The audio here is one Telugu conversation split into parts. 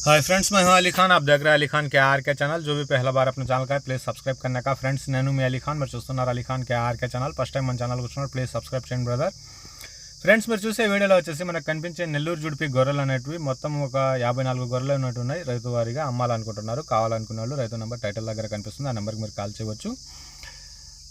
हाय फ्रेंड्स मैं हूं अली खान आप देख रहे हैं अली खान के आर के ఛానల్ जो भी पहला बार अपने ఛానల్ का है ప్లీజ్ సబ్స్క్రైబ్ करने का ఫ్రెండ్స్ నేను మీ అలీ ఖాన్ మీరు చూస్తున్నారు Ali Khan K R K channel first time మన ఛానల్ కూర్చున్నారు ప్లీజ్ సబ్స్క్రైబ్ చేయండి బ్రదర్ ఫ్రెండ్స్ మీరు చూసే వీడియోలో వచ్చేసి మనకు కనిపించే నెల్లూరు జుడిపి గొర్రెలు అనేటివి మొత్తం ఒక యాభై నాలుగు గొర్రెలు ఉన్నట్టు ఉన్నాయి రైతు వారిగా అమ్మాలనుకుంటున్నారు కావాలనుకునే వాళ్ళు రైతు నెంబర్ టైటిల్ దగ్గర కనిపిస్తుంది ఆ నెంబర్కి మీరు కాల్ చేయవచ్చు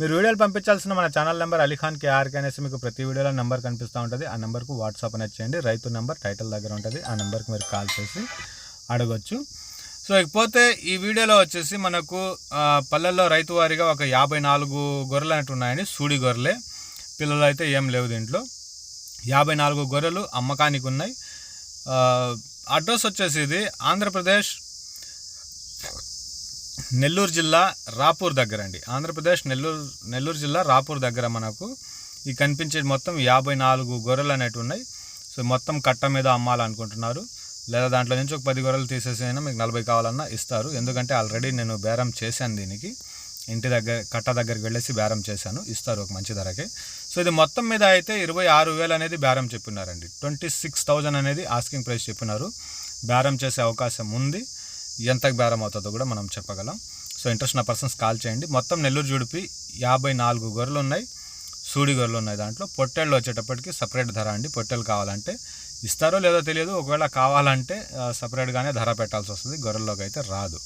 మీరు వీడియోలు పంపించాల్సిన మన ఛానల్ నెంబర్ అలీఖాన్ కేఆర్కే అనేసి మీకు ప్రతి వీడియోలో నెంబర్ కనిపిస్తూ ఉంటుంది. ఆ నెంబర్కు వాట్సాప్ అనేది చేయండి. రైతు నెంబర్ టైటిల్ దగ్గర ఉంటుంది. ఆ నెంబర్కి మీరు కాల్ చేసి అడగొచ్చు. సో ఇకపోతే ఈ వీడియోలో వచ్చేసి మనకు పల్లెల్లో రైతు వారిగా ఒక యాభై నాలుగు గొర్రెలు అనేవి ఉన్నాయని సూడి గొర్రెలే. పిల్లలు అయితే ఏం లేవు దీంట్లో. యాభై నాలుగు గొర్రెలు అమ్మకానికి ఉన్నాయి. అడ్రస్ వచ్చేసి ఇది ఆంధ్రప్రదేశ్ నెల్లూరు జిల్లా రాపూర్ దగ్గర అండి. ఆంధ్రప్రదేశ్ నెల్లూరు నెల్లూరు జిల్లా రాపూర్ దగ్గర మనకు ఈ కనిపించేది మొత్తం యాభై నాలుగు గొర్రెలు అనేవి ఉన్నాయి. సో మొత్తం కట్ట మీద అమ్మాలనుకుంటున్నారు. లేదా దాంట్లో నుంచి ఒక పది గొర్రెలు తీసేసైనా మీకు నలభై కావాలన్నా ఇస్తారు. ఎందుకంటే ఆల్రెడీ నేను బేరం చేశాను దీనికి. ఇంటి దగ్గర కట్ట దగ్గరికి వెళ్ళేసి బేరం చేశాను. ఇస్తారు ఒక మంచి ధరకే. సో ఇది మొత్తం మీద అయితే ఇరవై ఆరు వేలు అనేది బేరం చెప్పినారండి. ట్వంటీ సిక్స్ థౌజండ్ అనేది ఆస్కింగ్ ప్రైస్ చెప్పినారు. బేరం చేసే అవకాశం ఉంది. ఎంతకు బేరం అవుతుందో కూడా మనం చెప్పగలం. సో ఇంట్రెస్ట్ ఉన్న పర్సన్స్ కాల్ చేయండి. మొత్తం నెల్లూరు జుడిపి యాభై నాలుగు గొర్రెలు ఉన్నాయి. సూడి గొర్రెలు ఉన్నాయి దాంట్లో. పొట్టేళ్ళు వచ్చేటప్పటికి సపరేట్ ధర అండి. పొట్టేలు కావాలంటే ఇస్తారో లేదో తెలియదు. ఒకవేళ కావాలంటే సపరేట్గానే ధర పెట్టాల్సి వస్తుంది. గొర్రెల్లోకి అయితే రాదు.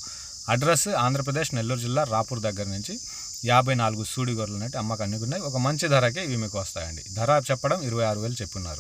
అడ్రస్ ఆంధ్రప్రదేశ్ నెల్లూరు జిల్లా రాపూర్ దగ్గర నుంచి యాభై నాలుగు సూడి గొర్రెలు అనేవి అమ్మకానికి ఉన్నాయి. ఒక మంచి ధరకే ఇవి మీకు వస్తాయండి. ధర చెప్పడం ఇరవై ఆరు వేలు చెప్పున్నారు.